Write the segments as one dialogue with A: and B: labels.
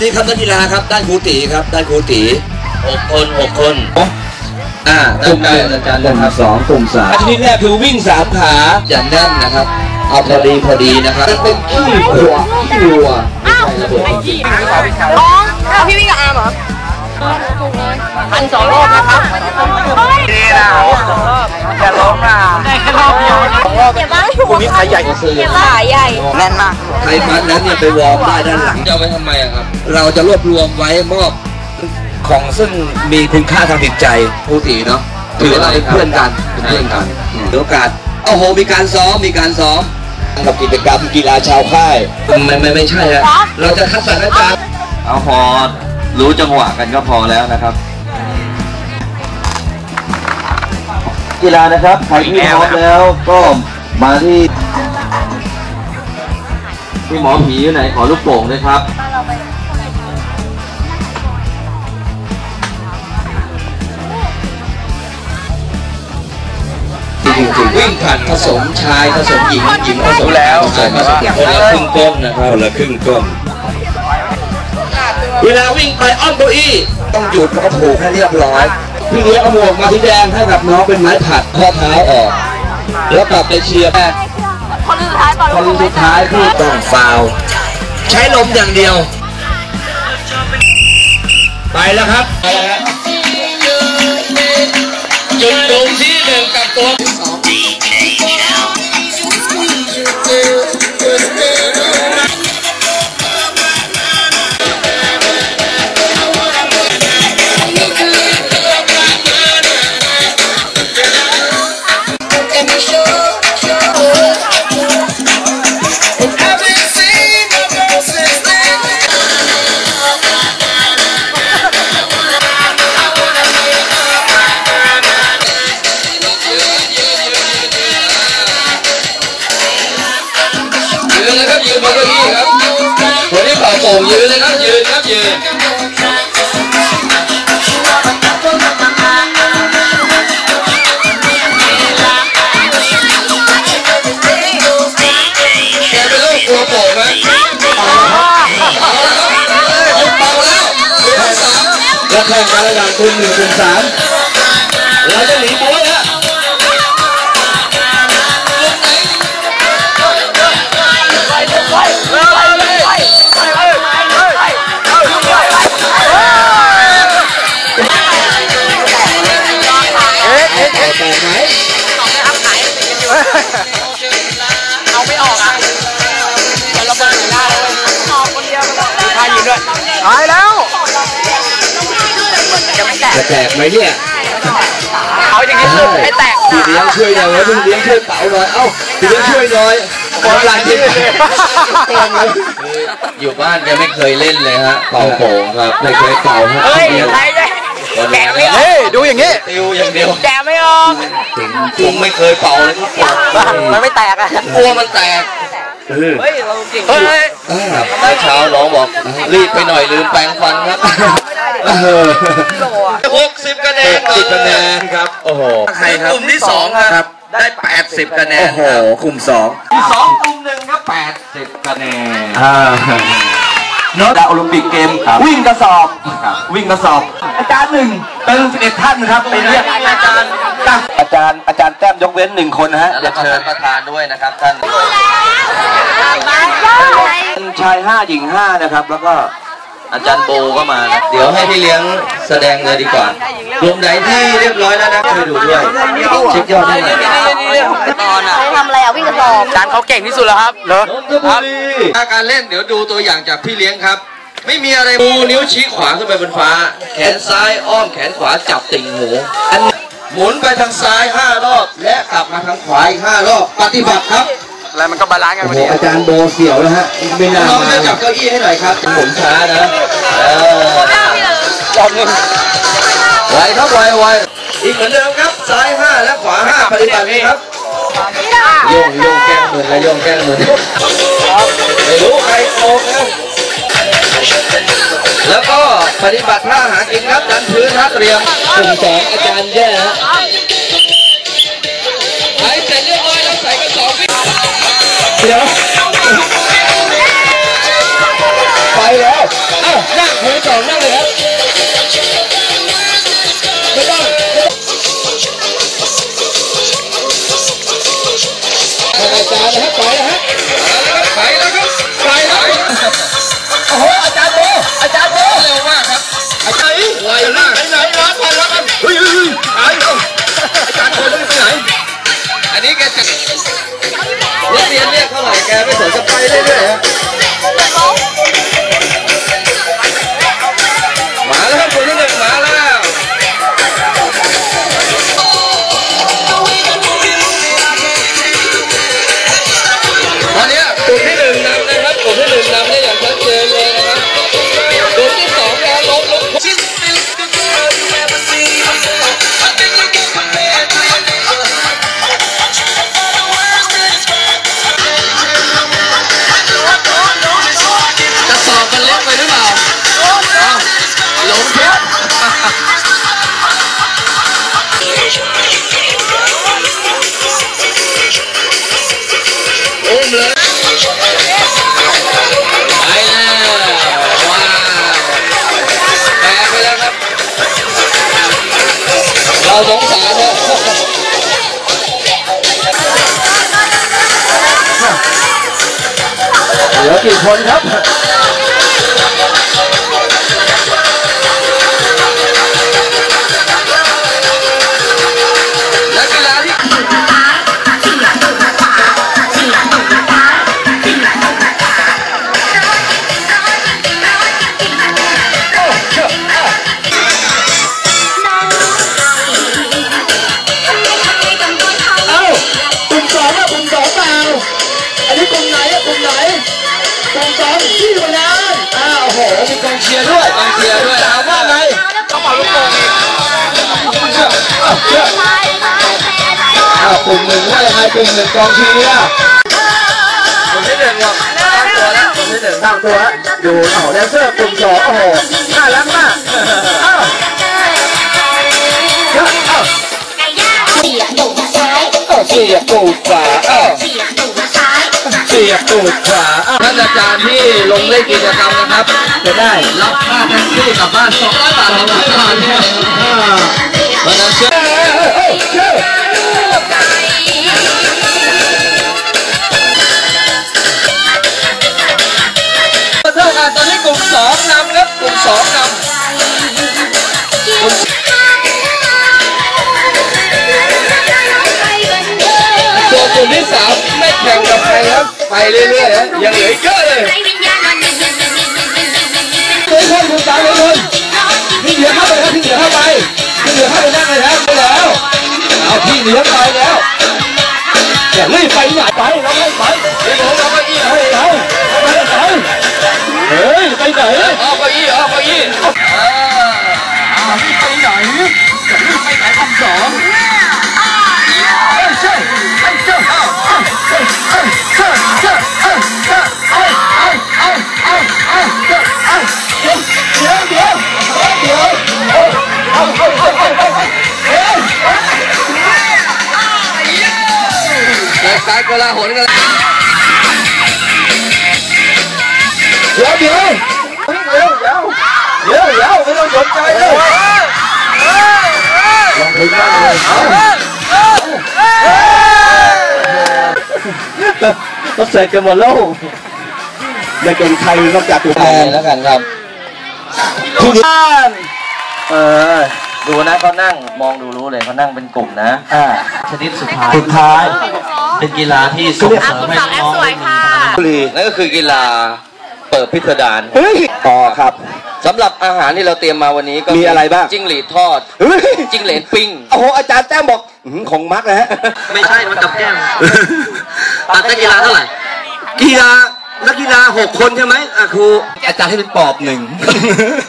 A: านนี้ครับนักกีฬาครับ ด้านครูตีครับ ด้านครูตีหกคนหกคนอ่าก
B: ลุ่มห
A: ได้
B: นึ่ง
A: อาจารย์
B: กลุ่ม
A: นะครับ
B: สองกลุ่มสาม
A: อาชนิดแรกคือวิ่งสามขาอย่าแน่นนะครับ เอาพอดีพอดีนะครับเป็นขี้หัวขี้วัว
C: อ้าวไอ้ยี่น้องเอาพี่วิ่งกับอาร์มเหรอพันสองรอบนะครับดีนะอย่าล้มนะได้แค่รอบเดียวเก็บบ้างคุณนี่ขาใหญ่เก็บขาใหญ่แน่นมาก
A: ใครมัดแล้วเนี่ยไปวอร์มได้ด้านหลังจะเอาไปทำไมอะครับ เราจะรวบรวมไว้มอบของซึ่งมีคุณค่าทางจิตใจครูตีเนาะถือว่าเราเป็นเพื่อนกันเป็นเพื่อนกันถือโอกาสโอ้โหมีการซ้อมมีการซ้อมกับกิจกรรมกีฬาชาวค่ายไม่ไม่ไม่ใช่ฮะเราจะคัดสรรอาจารย์
B: เอาพอรู้จังหวะกันก็พอแล้วนะครับ กีฬานะครับใครที่พร้อมแล้วก็มาที่ที่หมอผีอยู่ไหนขอลูกโป่งด้วยครับ
A: วิ่งผ่านผสมชายผสมหญิงหญิงผสมแล้วผสมคนละครึ่งก้นนะครับคนละครึ่งก้นเวลาวิ่งไปอ้อมเก้าอี้ต้องหยุดแล้วก็ผูกให้เรียบร้อยพี่เลี้ยงเอาหมวกมาที่แดงให้กับน้องเป็นไม้ผัดข้อเท้าออก แล้วกลับไปเชียร์แม่
C: คนสุดท้ายตอน
A: คนสุดท้ายคือต้องฟาวล์ใช้ลมอย่างเดียว ไปแล้วครับไปแล้วฮะจุดตรงที่หนึ่งกับตัว แข่งกันระหว่างคุณหนึ่งคุณสามเราจะหนีตัวแแตก
C: จะแตก
A: ไหมเนี่ย
C: เอาอย่างนี้สุดให้แตก
A: พี่เลี้ยงช่วยหน่อยพี่เลี้ยงช่วยเป่าหน่อย เอ้าพี่เลี้ยงช่วยหน่อยบอลลายที่อยู่บ้านแกไม่เคยเล่นเลยฮะเป่าโป่งครับไม่เคยเป่าฮะ
C: เฮ้ย
A: พี่เลี้ยง
C: ใครจะแกะไม่ออก
D: เฮ้ยดูอย่างนี้
A: ติวอย่างเดียว
C: แกะไม่ออก
A: จริงไม่เคยเป่าเลยทุกคน
C: มันไม่แตกอะ
A: กลัวมันแตก เออ
C: เฮ้ยเราเก่งเฮ้ย
A: อ่าเมื่อเช้าน้องบอกรีบไปหน่อยลืมแปรงฟันครับหกสิบคะแนนสิบคะแนนครับ โอ้โหใครครับกลุ่มที่สองครับ ได้แปดสิบคะแนน
B: โอ้โหกลุ่มสอง
A: สองกลุ่มหนึ่งก็แปดสิบคะแนน
B: อ่า เนอะโอลิมปิกเกมวิ่งกระสอบวิ่งกระสอบ อาจารย์หนึ่งเป็นสิบเอ็ดท่านครับไปเรียกอาจารย์ตั้งอาจารย์อาจารย์แต้มยกเว้นหนึ่งคนนะฮะ
A: แล้วก็ท่านประธานด้วยนะครับท่าน
B: ชายห้าหญิงห้านะครับ แล้วก็ อาจารย์โบก็มานะ
A: เดี๋ยวให้พี่เลี้ยงแสดงเลยดีกว่ากลุ่มไหนที่เรียบร้อยแล้วนะช่วยดูด้วยเช็คยอดด้วยหน่อย
C: ตอนอะทำอะไรอะวิ่งกระสอบจานเขาเก่งที่สุดแล้วครับเหรอ น
A: นทบุรีถ้าการเล่นเดี๋ยวดูตัวอย่างจากพี่เลี้ยงครับ ไม่มีอะไรมูนิ้วชี้ขวาขึ้นไปบนฟ้า แขนซ้ายอ้อมแขนขวาจับติ่งหูอันนี้หมุนไปทางซ้ายห้ารอบ และกลับมาทางขวาอีกห้ารอบ ปฏิบัติครับ
D: แล้วมันก็บาลานซ์กันพอดี
B: อาจารย์โบเสี่ยวนะฮะไม่น่า
A: น้อง
B: มา
A: จะจับเก้าอี้ให้หน่อยครับ ผมช้านะเออ
C: รอบนึง
A: ไวครับไวไวอีกเหมือนเดิมครับ ซ้ายห้าและขวาห้าปฏิบัติเลยครับโยงโยงแก้มมือและโยงแก้มมือไม่รู้ใครโกงนะแล้วก็ปฏิบัติท่าหากินครับดันพื้นท่าเตรียมกลุ่มสองอาจารย์แย่ฮะ เดี๋ยวไปแล้ว
B: อ้านั่งหัวสอง กี่คนครับ เชียร์ด้วยกองเชียร์ด้วยถามว่าไงเขาเป่าลูกโป่งอีกเชื่ออ้าวเชื่ออ้าวกลุ่มหนึ่งว่ายังไงกลุ่มหนึ่งกองเชียร์กลุ่มที่หนึ่งครับตั้งตัวแล้วกลุ่มที่หนึ่งตั้งตัวแล้วอยู่โอ้โหแดนเซอร์กลุ่มสองโอ้โหน่ารักมากอ้าเชื่ออ้าวเสียบตูดขวาอ้าวเสียบตูดขวาเอ้า วท่านอาจารย์ที่ลงเล่นกิจกรรมนะครับ จะได้รับค่าแท็กซี่กลับบ้าน200บาท200บาทเนี่ยวันนั้นเชื่อเท่ากันตอนนี้กลุ่มสองนำครับกลุ่มสองนำ ลุ่มที่สามไม่แข่งกับใครครับไปเรื่อยๆฮะยังเหลืออีกเยอะเลยเฮ้ยคนคุณตายเลยคนพี่เหลือเข้าไปครับพี่เหลือเข้าไปพี่เหลือเข้าไปนั่งเลยครับไปแล้วเอาพี่เหลือไปแล้วอย่ารีบไปไหนไปเราไม่ไปเดี๋ยวผมเอาเก้าอี้ให้เราไปไหนเฮ้ยไปไหนเอาเก้าอี้เอาเก้าอี้อ่าเอาไปไหนอย่ารีบไปไหนคำสองแรงซ้ายกลาหนกันเดี๋ยวเดี๋ยวเดี๋ยวเดี๋ยวเดี๋ยวเดี๋ยวไม่ต้องสนใจเลยลองถึงมากเลย ก็เสร็จกันหมดแล้วไม่เก่งใครนอกจากตัวแทนแล้วกันครับทุกท่าน
A: เออ ดูนะเขานั่งมองดูรู้เลยเขานั่งเป็นกลุ่มนะ
B: อ่า
A: ชนิดสุดท้าย
B: สุดท้าย
A: เป็นกีฬาที่ส่งเสริมให้น้องๆได้มี
B: บุรี
A: นั่นก็คือกีฬาเปิดพิสดาร
B: เฮ้ยต่อครับ
A: สำหรับอาหารที่เราเตรียมมาวันนี้ก็
B: มีอะไรบ้าง
A: จิ้งหรีดทอด
B: เฮ้ย
A: จิ้งเหลนปิ้ง
B: โอ้โหอาจารย์แต้มบอกอื้อหือของมักนะฮะ
A: ไม่ใช่ มันกับแก้มตัดนักกีฬาเท่าไหร่
B: กีฬา นักกีฬาหกคนใช่ไหมอะครู อาจารย์ให้เป็นปอบหนึ่ง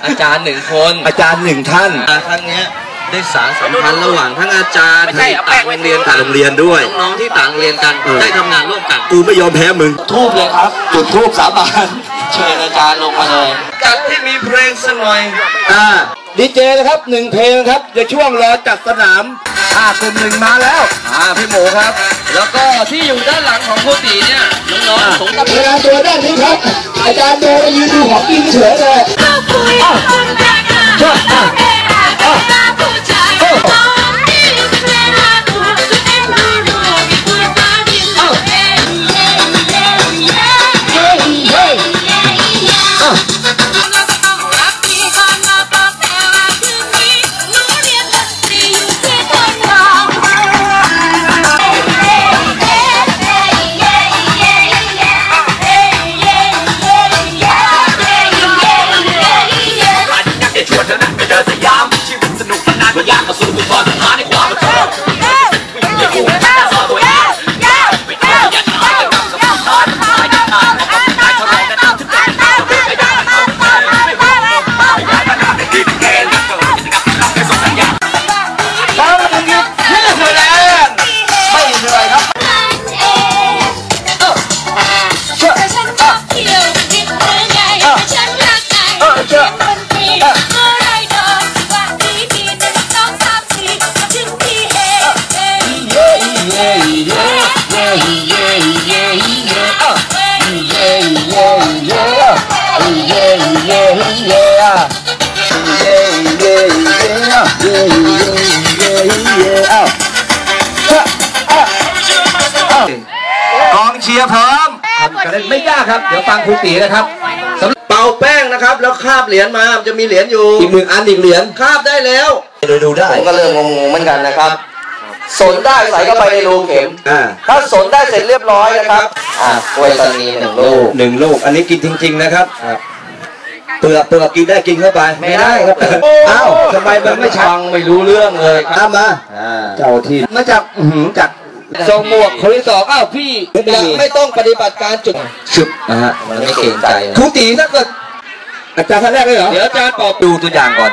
A: อาจารย์หนึ่งคน
B: อาจารย์หนึ่งท่าน
A: ครั้งเนี้ย ได้สารสัมพันธ์ระหว่างทั้งอาจารย์
D: ไม่ใช่
A: ที่
D: เอาแป้
A: ต่าง
D: งไว้
A: โรงเรียน
B: ต่างโรงเรียนด้วย
A: น้องๆที่ต่างโรงเรียนกัน
B: เออ
A: ได้ทำงานร่วมกัน
B: กูไม่ยอมแพ้มึง
A: ทูบเลยครับ
B: จุดทูบสาบาน
A: เชิญอาจารย์ลงมาเลยจัดที่มีเพลงสักหน่อย
B: อ่าดีเจนะครับหนึ่งเพลงครับในช่วงรอจัดสนามอ่ากลุ่มหนึ่งมาแล้ว
A: อ่าพี่หมูครับ แล้วก็ที่อยู่ด้านหลังของครูตีเนี่ยน้
C: เวลาตัวด้านนี้ครับ อาจารย์โดไปยืนดูของกินเฉยเลย
A: ก ไม่ยากครับ เดี๋ยวฟังครูตีนะครับสำหรับเป่าแป้งนะครับ แล้วคาบเหรียญมาจะมีเหรียญอยู่อีกหนึ่งอันอีกเหรียญคาบได้แล้วดูดูได้
C: ผมก็เริ่มงงๆเหมือนกันนะครับสนได้ใส่เข้าไปในรูเข็ม
A: อ่า
C: ถ้าสนได้เสร็จเรียบร้อยนะครับ อ่ากล้วยตานีหนึ่งลูก
A: หนึ่งลูก อันนี้กินจริง ๆ นะครับเปลือกเปลือกกินได้กินเข้าไป
C: ไม่ได้ครับ
A: อ้าวทำไมมันไม่ชั
C: ฟั
A: ง
C: งไม่รู้เรื่องเลย
A: ตามมาเจ้าที่มาจากอื้อหือจาก ทรงหมวกคนที่สองอ้าวพี่ยังไม่ต้องปฏิบัติการจุดชึบนะฮะ
C: มันไม่เกรงใจนะ
A: ครูตีถ้าเกิดอาจารย์ท่านแรกเลยเหรอเดี๋ยวอาจารย์ปอบดูตัวอย่างก่อน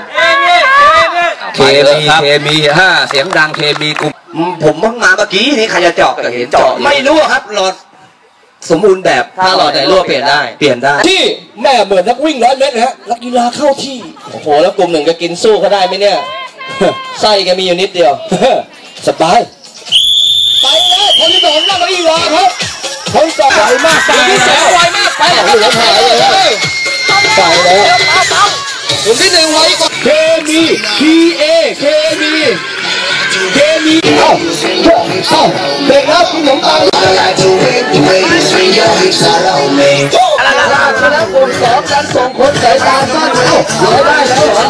A: เคมีเคมีห้าเสียงดังเคมีกลุ่มอืมผมเพิ่งมาเมื่อกี้นี่ใครจะเจาะ
C: ก็เห็นเจาะอยู่
A: ไม่รู้ครับหลอดสมบูรณ์แบบ
C: ถ้าหลอดไหนรั่วเปลี่ยนได้
A: เปลี่ยนได้
B: ที่แม่เหมือนนักวิ่งร้อยเมตรนะฮะนักกีฬาเข้าที่โอ้โหแล้วกลุ่มหนึ่งจะกินสู้เขาได้ไหมเนี่ยไส้แกมีอยู่นิดเดียวสบาย ไปแล้วคนที่สองนั่งเก้าอี้รอครับคนที่สองไวมากไปแล้วไวมากไปแล้วเหลือหายเลยไปแล้วคนที่หนึ่งไวกว่าเคมี P A เคมีเคมีเอ้าเอ้าเด็กครับคุณหลงตังอะไรล่ะฉะนั้นกลุ่มสองกันส่งคนสายตาสั้นเอ้าร้อยได้แล้วเหรอ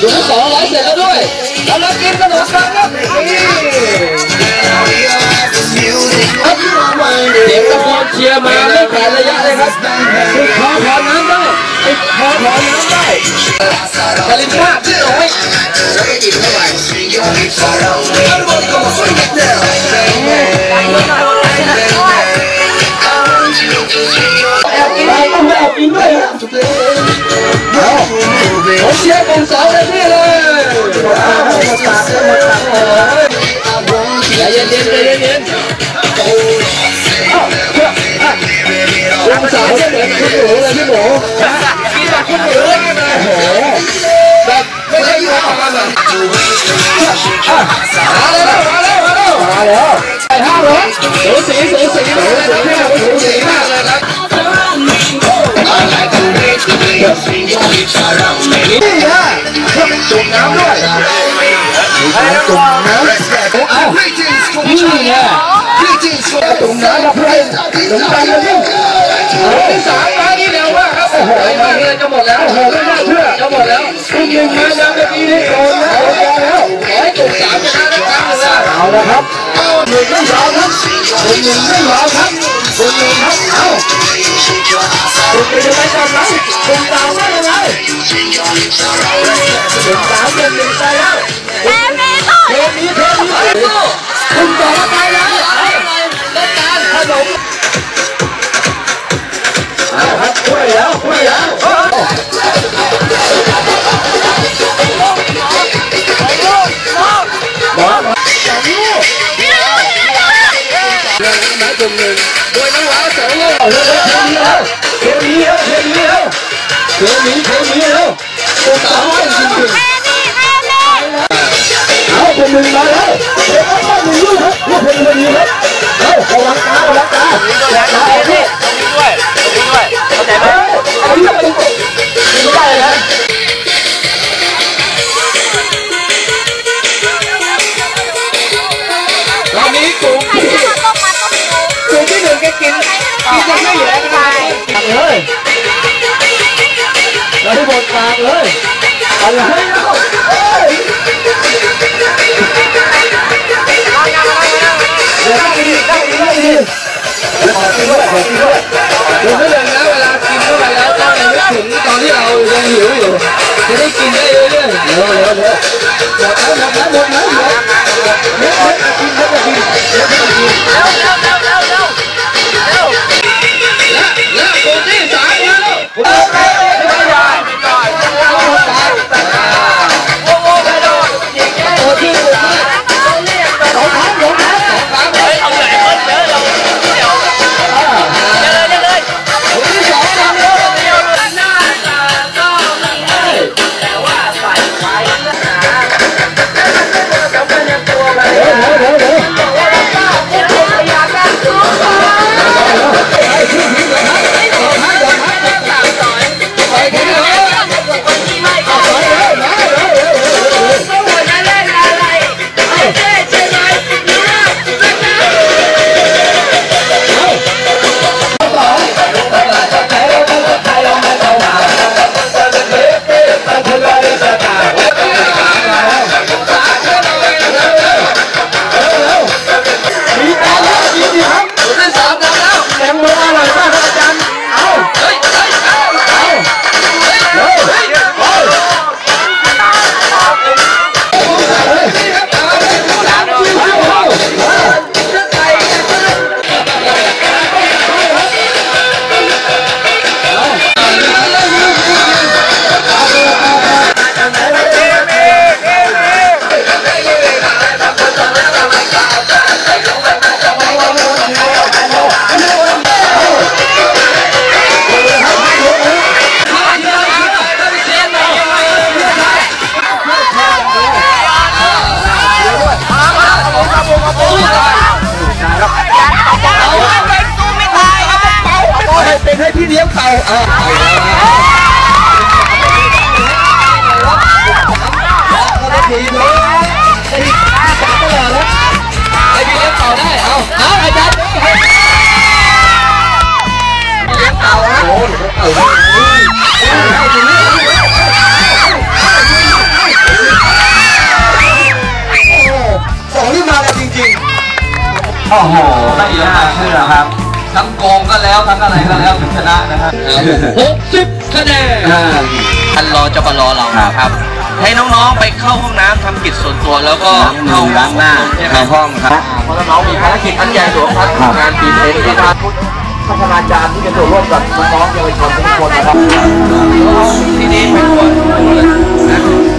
B: กลุ่มสองร้อยเสร็จแล้วด้วยกำลังกินขนมปังครับ นี่เด็กตะโกนเชียร์มาไม่ขาดระยะเลยครับติดคอขอน้ำได้ติดคอขอน้ำได้กาลินชาพี่น้อยแอบกินต้องแอบกินด้วยครับเอาผมเชียร์กลุ่มสองเลยพี่เลย นี่ไงจุ่มน้ำกับเพื่อนจุ่มน้ำกับเพื่อนเอาที่สามมานี่เร็วมากครับโอ้โหมาเนี่ยจะหมดแล้วโอ้โหไม่น่าเชื่อจะหมดแล้วอีกหนึ่งมายังเมื่อกี้นี่โดนนะโดนแล้วขอให้จุ่มสามชนะได้ครั้งหนึ่งแล้วเอาละครับหนึ่งไม่ยอมครับหนึ่งไม่ยอครับหนึ่งหนึ่งครับเอาจุ่มไปยังไงก่อนนะจุ่มสามว่ายังไงถึงสามเดือนหนึ่งไปแล้วเทมีเทมีเทมีคุณต่ อไปแล้วต้องการขนมเอาครับช่ว เรา
A: ให้หมดปากเลยอะไรเอ้ยเดี๋ยวนั่งดีนั่งดีนั่งดีขอกินด้วยขอกินด้ว
C: โอ้โหไม่น่าเชื่อครับ ทั้งโกงก็แล้วทั้งอะไรก็แล้วถึงชนะนะครับ
A: หกสิบคะแนน
C: ท่านรอจปรเราครับ ให้น้องๆไปเข้าห้องน้ำทำกิจส่วนตัวแล้วก็เข้าล้างหน้าเข้าห้องครับ
A: เพราะน้องๆมีภารกิจอันใหญ่หลวงครับงานปีเอ็นที่ทางพัฒนาจารย์ที่จะร่วมกับน้องๆเยาวชนทุกคนนะครับ
C: ที่นี่ไปหมดนะ